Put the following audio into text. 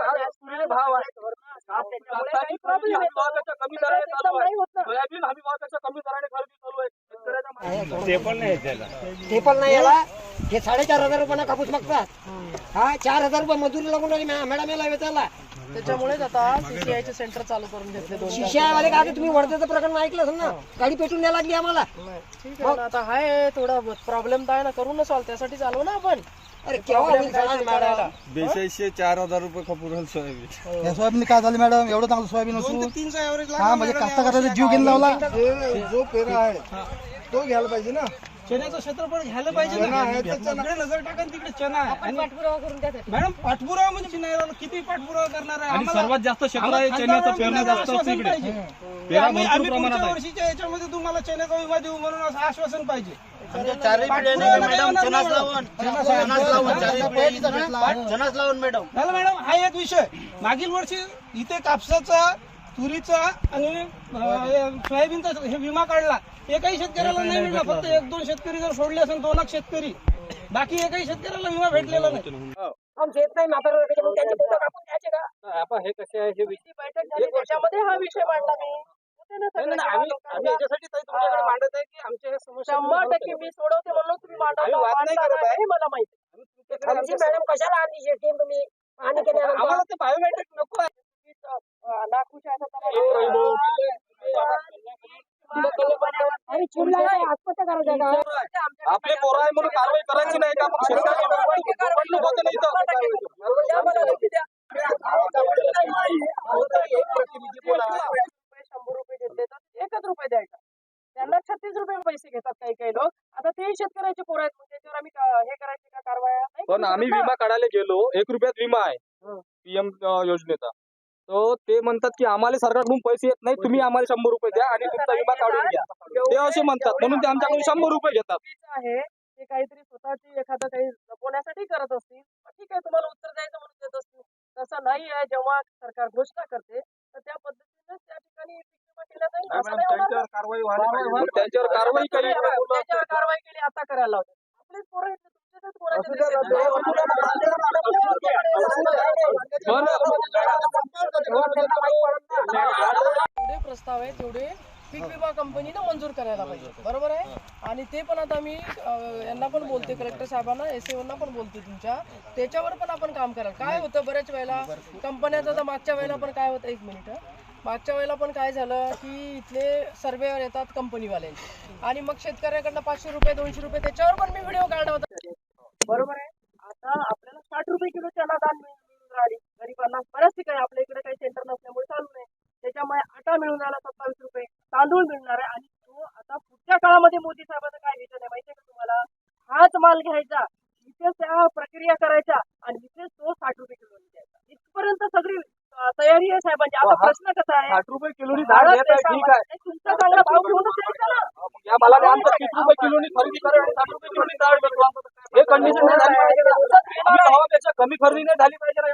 हा भाव आहे कापसाची हमी. भावापेक्षा कमी दराने एकदम चालू नाही होत आहे ना. सोयाबीन हमी भावापेक्षा कमी दराने खरेदी चालू आहे. शेतकऱ्याच्या मागे- ते पण नाही त्याला. ते पण नाही याला. हे साडेचार हजार रुपयाला कापूस मागतात. हा. चार हजार रुपये मजुरी लागून राहिली मॅ- मॅडम याला वेचायला त्याच्यामुळेच आता सीसीआयचे सेंटर चालू करून घेतले दोन शिष्यावाले का तुम्ही वर्ध्याचं प्रकरण ऐकलं असेल ना? गाडी पेटून द्यायला लागली आम्हाला. ठीक आहे ना आता हाय थोडा प्रॉब्लेम तर आहे ना करू ना सॉल्व त्यासाठी चालू ना आपण. अरे केव्हा होईल. बेचाळीसशे चार हजार रुपये खपूर सोयाबीन. या सोयाबीन काय झालं मॅडम? एवढं चांगलं सोयाबीन असून? हा म्हणजे कास्तकाराचा जीव घेऊन लावला. जो पेरा आहे तो घ्यायला पाहिजे ना. चण्याचं क्षेत्रफळ घ्यायला पाहिजे तिकडे नजर टाका आणि तिकडे चना आहे आणि मॅडम पाठपुरावा म्हणजे नाही राहिला. किती पाठपुरावा करणार आहे? आम्हाला- सर्वात जास्त क्षेत्र आहे चण्याचं खासदारांना पेरणं जास्त असतं आश्वासन इकडे. पाहिजे. पेरा आम्ही भरपूर आम्ही प्रमाणात पुढच्या आहे. वर्षीच्या याच्यामध्ये तुम्हाला चण्याचा विमा देऊ म्हणून असं आश्वासन पाहिजे. झालं मॅडम हा एक विषय. मागील वर्षी इथे कापसाचा तुरीचा आणि सोयाबीनचा हे विमा काढला. एकही शेतकऱ्याला नाही मिळला फक्त एक दोन शेतकरी जर सोडले असेल दोनच शेतकरी. बाकी एकही शेतकऱ्याला विमा भेटलेला नाही. आमचं येत नाही म्हातारा मग त्यांचे बोटं कापून द्यायचे का? आपण हे कसे आहे हे विषय बैठक झाली त्याच्यामध्ये हा विषय मांडला मी. होते ना नाही, सगळे नाही, आम्ही याच्यासाठी तुमच्याकडे मांडत आहे की आमच्या ह्या समस्या शंभर तुम्ही टक्के मी सोडवते म्हणून तुम्ही मांडवता आम्ही वाद नाही करत आहे. मला माहिती. आमची मॅडम कशाला आणली शेती तुम्ही? पाणी केल्यानंतर? आम्हाला ते बायोमेट्रिक नको आहे. आपले पोरं आहे म्हणून कारवाई करायची नाही का? मग निवडणूक होते नाही एकच रुपये द्यायचा. त्यांना छत्तीस रुपये पैसे घेतात काही काही लोक. आता ते शेतकऱ्याचे पोर आहेत. त्याच्यावर आम्ही का- हे करायचे का कारवाया? पण आम्ही. विमा काढायला गेलो. एक रुपयात विमा आहे. पीएम योजनेचा. तो ते म्हणतात की आम्हाला सरकारकडून पैसे येत नाही तुम्ही आम्हाला शंभर रुपये द्या आणि तुमचा विमा काढून घ्या. ते असे म्हणतात. म्हणून ते आमच्याकडून शंभर रुपये घेतात. चुकीचं आहे ते काहीतरी स्वतःची एखादं काही लपवण्यासाठी करत असतील. ठीक आहे तुम्हाला उत्तर द्यायचं म्हणून देत असतील. तसं नाही आहे. जेव्हा सरकार घोषणा करते तर त्या पद्धतीने त्या ठिकाणी त्यांच्यावर कारवाई केली त्याच्यावर कारवाई केली. आता करायला लावते आपलेच पोरं जेवढे प्रस्ताव आहेत तेवढे पीक विमा कंपनीनं मंजूर करायला पाहिजे बरोबर आहे आणि ते पण आता मी यांना पण बोलते कलेक्टर साहेबांना एस ना पण बोलते तुमच्या त्याच्यावर पण आपण काम करा काय होतं बऱ्याच वेळेला कंपन्याचं तर मागच्या वेळेला पण काय होतं एक मिनिट हं. मागच्या वेळेला पण काय झालं की इथले सर्वेवर येतात कंपनीवाल्यांचे आणि मग शेतकऱ्याकडनं पाचशे रुपये दोनशे रुपये त्याच्यावर पण मी व्हिडिओ काढला होता बरोबर आहे आता आपल्याला साठ रुपये किलो चना दाल मिळून मिळून राहिली गरिबांना बऱ्याच ठिकाणी आपल्या इकडे काही सेंटर नसल्यामुळे चालू नाही त्याच्यामुळे आटा मिळून राहिला सत्तावीस रुपये. तांदूळ मिळणार आहे. आणि तो आता पुढच्या काळामध्ये मोदी साहेबांचं काय विजन आहे माहितीये का तुम्हाला? हाच माल घ्यायचा. इथेच त्या प्रक्रिया करायच्या आणि इथेच तो साठ रुपये किलो द्यायचा. इथपर्यंत सगळी तयारी आहे साहेबांची. आता प्रश्न कसा आहे? साठ रुपये आहे. तुमचा चांगला भाव घेऊनच द्यायचा ना मग या मालाने आमचं तीस रुपये किलोनी खरेदी करा आणि साठ रुपये किलोनी डाळ विकू. हे कंडिशन नाही झाली पाहिजे ना. आम्ही भावापेक्षा कमी खरेदी नाही झाली पाहिजे